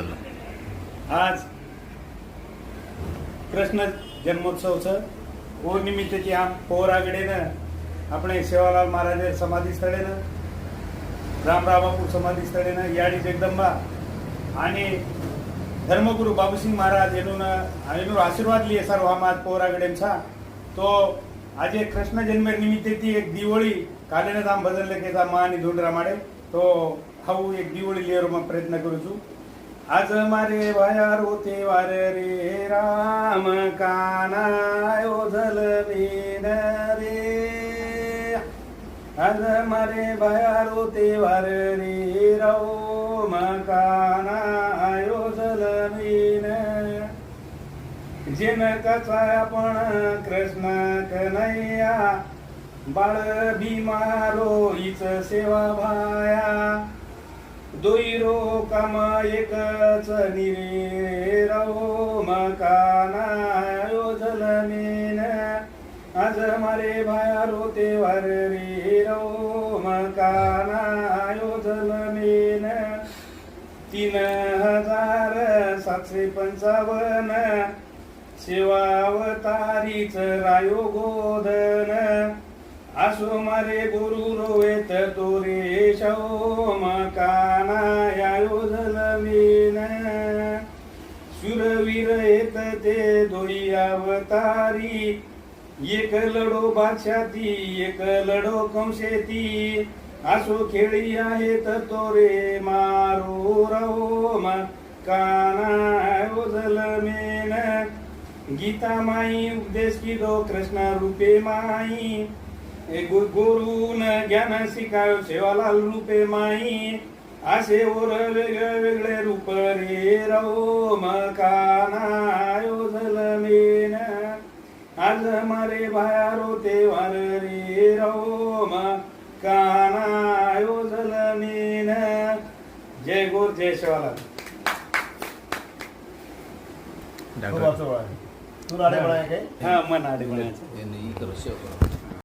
आज कृष्ण जन्मोत्सवचं पौर्णिमित्तची आम पोहरागडेनं આપણે સેવાલાલ મહારાજે સમાધિ સ્થળેને રામરાવાપુર સમાધિ સ્થળેને યાડી જગદંબા અને ધર્મગુરુ બાબુસિંહ મહારાજ એનું એનો આશીર્વાદ લઈએ સારું આમ આજ પોહરાગડેમ છા તો આજે કૃષ્ણ જન્મ નિમિત્તેથી એક દિવાળી કાલેના ધામ ભજન લખેતા માની ધૂંડરા માડે તો આવું એક દિવાળી લેવરમાં પ્રયત્ન કરું છું आज मारे वाया रोते वार रे राम काना ओझल मीन रे. आज मारे वायर रोते वार रे रो काना ओझल मीन जिन कसा पण कृष्ण कन्हैया बाळ भीमा इच सेवा भाया. दुईरो रोकमा एकच निरेरहो मकाना योजल मेन आज मरे भाया रोते वर रो मकाना योजल मेन तीन हजार सातशे पंचावन शिवावतारीच रायो गोधन आसो मारे गुरु रोवेत तो नवीन सुरवीर येत ते दोई अवतारी. एक लढो बादशाती एक लढो कंशेती असो खेळी आहेत तोरे मारो रवो काना मेन. गीता माई उपदेश की दो कृष्ण रूपे माई. गुरु गु- गुरुन ज्ञान शिकायो सेवालाल रूपे माई. असे ओर वेगळे वेगळे रूप रे आज मारे बायारो तेवार रे रवो कानायो जलमीन. जय गुरु जय शिवालाल. डाक्टर तुला आहे काय? हा मन आडे म्हणायचं